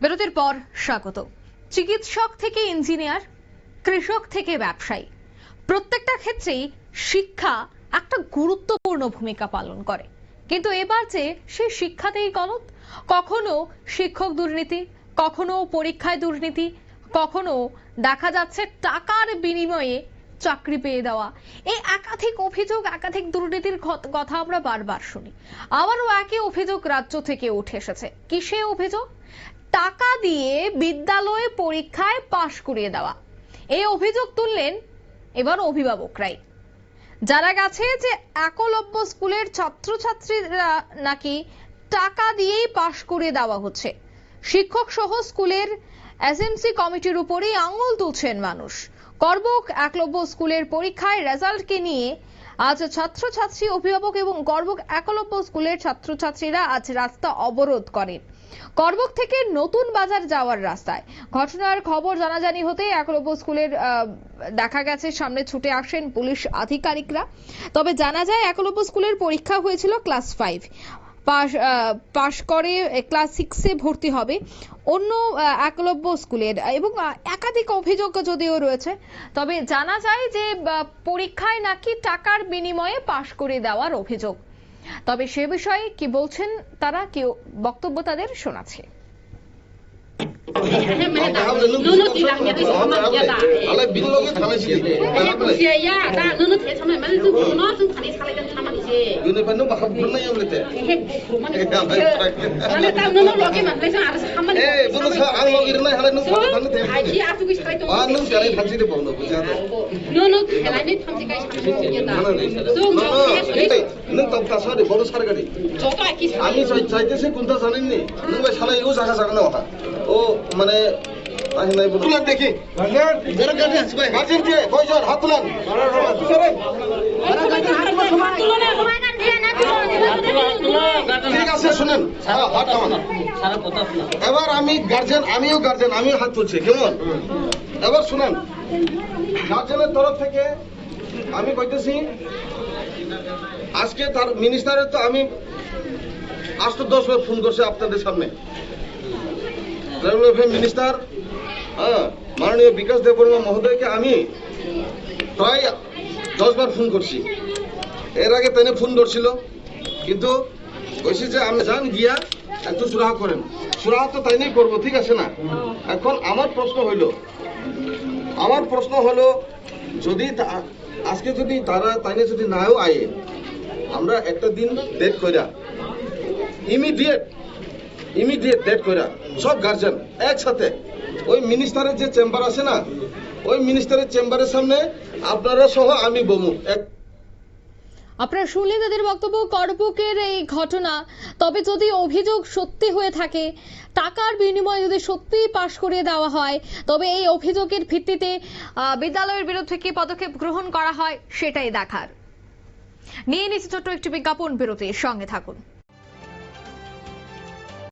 বিরতির পর স্বাগত। চিকিৎসক থেকে ইঞ্জিনিয়ার, কৃষক থেকে ব্যবসায়ী। প্রত্যেকটা ক্ষেত্রেই শিক্ষা একটা গুরুত্বপূর্ণ ভূমিকা পালন করে। কিন্তু এবার যে সেই শিক্ষাতেই গলত কখনো শিক্ষক দুর্নীতি, কখনো পরীক্ষায় দুর্নীতি, কখনো দেখা যাচ্ছে টাকার বিনিময়ে চাকরি পেয়ে দেওয়া। এই একাধিক অভিযোগ, একাধিক দুর্নীতির কথা আমরা বারবার শুনি। আবারও একই অভিযোগ রাজ্য থেকে উঠে এসেছে। কিসে অভিযোগ? টাকা দিয়ে বিদ্যালয়ে পরীক্ষায় পাশ করিয়ে দেওয়া। এই অভিযোগ তুললেন এবার অভিভাবকরাই। যারা গেছে যে একলব্য স্কুলের ছাত্রছাত্রীরা নাকি টাকা দিয়েই পাশ করে দেওয়া হচ্ছে। শিক্ষক সহ স্কুলের এসএমসি কমিটির উপরেই আঙুল তুলছেন মানুষ। করবক একলব্য স্কুলের পরীক্ষায় রেজাল্টকে নিয়ে আজ ছাত্রছাত্রী, অভিভাবক এবং করবক একলব্য স্কুলের ছাত্রছাত্রীরা আজ রাস্তা অবরোধ করেন করবক থেকে নতুন বাজার যাওয়ার রাস্তায়। ঘটনার খবর জানাজানি হতেই একলব্য স্কুলের দেখা গেছে সামনে ছুটে আসেন পুলিশ আধিকারিকরা। তবে জানা যায় একলব্য স্কুলের পরীক্ষা হয়েছিল ক্লাস ফাইভ। পাশ পাশ করে ক্লাস সিক্সে ভর্তি হবে। অন্য একলব্য স্কুলের এবং একাধিক অভিযোগ যদিও রয়েছে তবে জানা যায় যে পরীক্ষায় নাকি টাকার বিনিময়ে পাশ করে দেওয়ার অভিযোগ। তবে সে বিষয়ে কি বলছেন তারা কেউ বক্তব্য তাদের শোনাচ্ছে। اهم আমি চাই চাইতেছি কোনটা জানেন নি নুবাই সালা ইউ জায়গা জায়গা না ওটা ও মানে তুলেন দেখি হাত তুলেন ঠিক আছে শুনেন। হ্যাঁ, নামান এবার আমি গার্জেন আমিও গার্জেন আমিও হাত তুলছি কেমন? এবার শুনেন। গার্জেনের তরফ থেকে আমি কইতেছি আজকে তার মিনিস্টারের তো আমি আজ তো দশ বার ফোন করছে আপনাদের সামনে। মিনিস্টার হ্যাঁ মাননীয় বিকাশ দেববর্মা মহোদয়কে আমি প্রায় দশ বার ফোন করছি। এর আগে তেনে ফোন ধরছিল। কিন্তু কইছি যে আমি যান গিয়া একটু সুরাহা করেন। সুরাহা তো তাই নিয়ে করব, ঠিক আছে না? এখন আমার প্রশ্ন হইল, আমার প্রশ্ন হলো, যদি আজকে যদি তারা তাইনে যদি নাও আয়ে, আমরা একটা দিন ডেট কইরা ইমিডিয়েট ইমিডিয়েট ডেট কইরা, সব গার্জেন একসাথে, ওই মিনিস্টারের যে চেম্বার আছে না, ওই মিনিস্টারের চেম্বারের সামনে আপনারা সহ আমি বমু। এক আপনারা শুনলেন তাদের বক্তব্য করবুকের এই ঘটনা। তবে যদি অভিযোগ সত্যি হয়ে থাকে, টাকার বিনিময়ে যদি সত্যিই পাশ করিয়ে দেওয়া হয়, তবে এই অভিযোগের ভিত্তিতে বিদ্যালয়ের বিরুদ্ধে কি পদক্ষেপ গ্রহণ করা হয়, সেটাই দেখার। নিয়ে নিচ্ছে ছোট্ট একটি বিজ্ঞাপন, বিরতির সঙ্গে থাকুন।